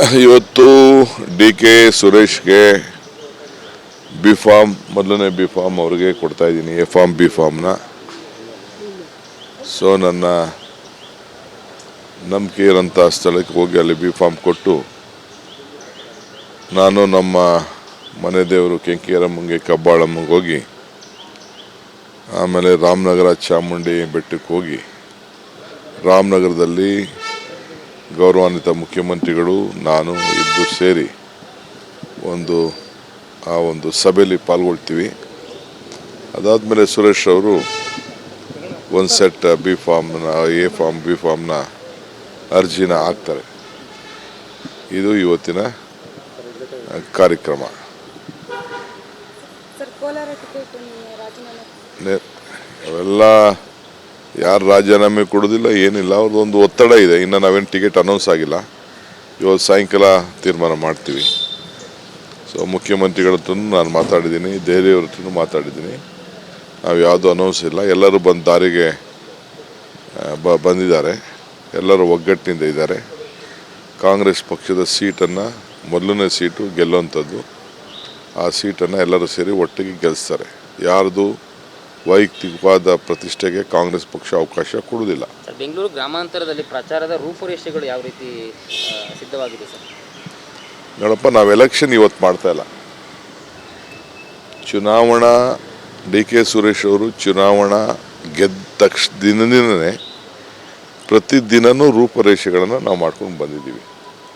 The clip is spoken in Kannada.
ಇವತ್ತು ಡಿ ಕೆ ಸುರೇಶ್ಗೆ ಬಿ ಫಾರ್ಮ್ ಮೊದಲನೇ ಬಿ ಫಾರ್ಮ್ ಅವ್ರಿಗೆ ಕೊಡ್ತಾ ಇದ್ದೀನಿ ಎ ಫಾರ್ಮ್ ಬಿ ಫಾರ್ಮ್ನ ಸೊ ನನ್ನ ನಂಬಿಕೆ ಇರೋಂಥ ಸ್ಥಳಕ್ಕೆ ಹೋಗಿ ಅಲ್ಲಿ ಬಿ ಫಾರ್ಮ್ ಕೊಟ್ಟು ನಾನು ನಮ್ಮ ಮನೆ ದೇವರು ಕೆಂಕೇರಮ್ಮಂಗೆ ಕಬ್ಬಾಳಮ್ಮಂಗೆ ಹೋಗಿ, ಆಮೇಲೆ ರಾಮನಗರ ಚಾಮುಂಡಿ ಬೆಟ್ಟಕ್ಕೆ ಹೋಗಿ, ರಾಮನಗರದಲ್ಲಿ ಗೌರವಾನ್ವಿತ ಮುಖ್ಯಮಂತ್ರಿಗಳು ನಾನು ಇಬ್ಬರು ಸೇರಿ ಒಂದು ಆ ಒಂದು ಸಭೆಯಲ್ಲಿ ಪಾಲ್ಗೊಳ್ತೀವಿ. ಅದಾದಮೇಲೆ ಸುರೇಶ್ ಅವರು ಒಂದು ಸೆಟ್ ಬಿ ಫಾರ್ಮ್ನ ಎ ಫಾರ್ಮ್ ಬಿ ಫಾರ್ಮ್ನ ಅರ್ಜಿನ ಹಾಕ್ತಾರೆ. ಇದು ಇವತ್ತಿನ ಕಾರ್ಯಕ್ರಮ. ಅವೆಲ್ಲ ಯಾರು ರಾಜೀನಾಮೆ ಕೊಡೋದಿಲ್ಲ, ಏನಿಲ್ಲ ಅವ್ರದ್ದೊಂದು ಒತ್ತಡ ಇದೆ. ಇನ್ನು ನಾವೇನು ಟಿಕೆಟ್ ಅನೌನ್ಸ್ ಆಗಿಲ್ಲ. ಇವತ್ತು ಸಾಯಂಕಾಲ ತೀರ್ಮಾನ ಮಾಡ್ತೀವಿ. ಸೊ ಮುಖ್ಯಮಂತ್ರಿಗಳ ಹತ್ರನೂ ನಾನು ಮಾತಾಡಿದ್ದೀನಿ ದೇರಿಯವ್ರ ಹತ್ರನೂ ಮಾತಾಡಿದ್ದೀನಿ. ನಾವು ಯಾವುದೂ ಅನೌನ್ಸ್ ಇಲ್ಲ. ಎಲ್ಲರೂ ಬಂದು ದಾರಿಗೆ ಬ, ಬಂದಿದ್ದಾರೆ. ಎಲ್ಲರೂ ಒಗ್ಗಟ್ಟಿನಿಂದ ಇದ್ದಾರೆ. ಕಾಂಗ್ರೆಸ್ ಪಕ್ಷದ ಸೀಟನ್ನು, ಮೊದಲನೇ ಸೀಟು ಗೆಲ್ಲುವಂಥದ್ದು. ಆ ಸೀಟನ್ನು ಎಲ್ಲರೂ ಸೇರಿ ಒಟ್ಟಿಗೆ ಗೆಲ್ಲಿಸ್ತಾರೆ ಯಾರ್ದು ವೈಯಕ್ತಿಕವಾದ ಪ್ರತಿಷ್ಠೆಗೆ ಕಾಂಗ್ರೆಸ್ ಪಕ್ಷ ಅವಕಾಶ ಕೊಡುವುದಿಲ್ಲ. ಬೆಂಗಳೂರು ಗ್ರಾಮಾಂತರದಲ್ಲಿ ಪ್ರಚಾರದ ರೂಪುರೇಷೆಗಳು ಯಾವ ರೀತಿ ಸಿದ್ಧವಾಗಿದೆ ಸರ್? ನೋಡಪ್ಪ ನಾವು ಎಲೆಕ್ಷನ್ ಇವತ್ತು ಮಾಡ್ತಾ ಇಲ್ಲ. ಚುನಾವಣಾ ಡಿ ಕೆ ಸುರೇಶ್ ಅವರು ಚುನಾವಣಾ ಗೆದ್ದ ತಕ್ಷ ದಿನದಿಂದನೇ ಪ್ರತಿದಿನನೂ ರೂಪುರೇಷೆಗಳನ್ನು ನಾವು ಮಾಡ್ಕೊಂಡು ಬಂದಿದ್ದೀವಿ.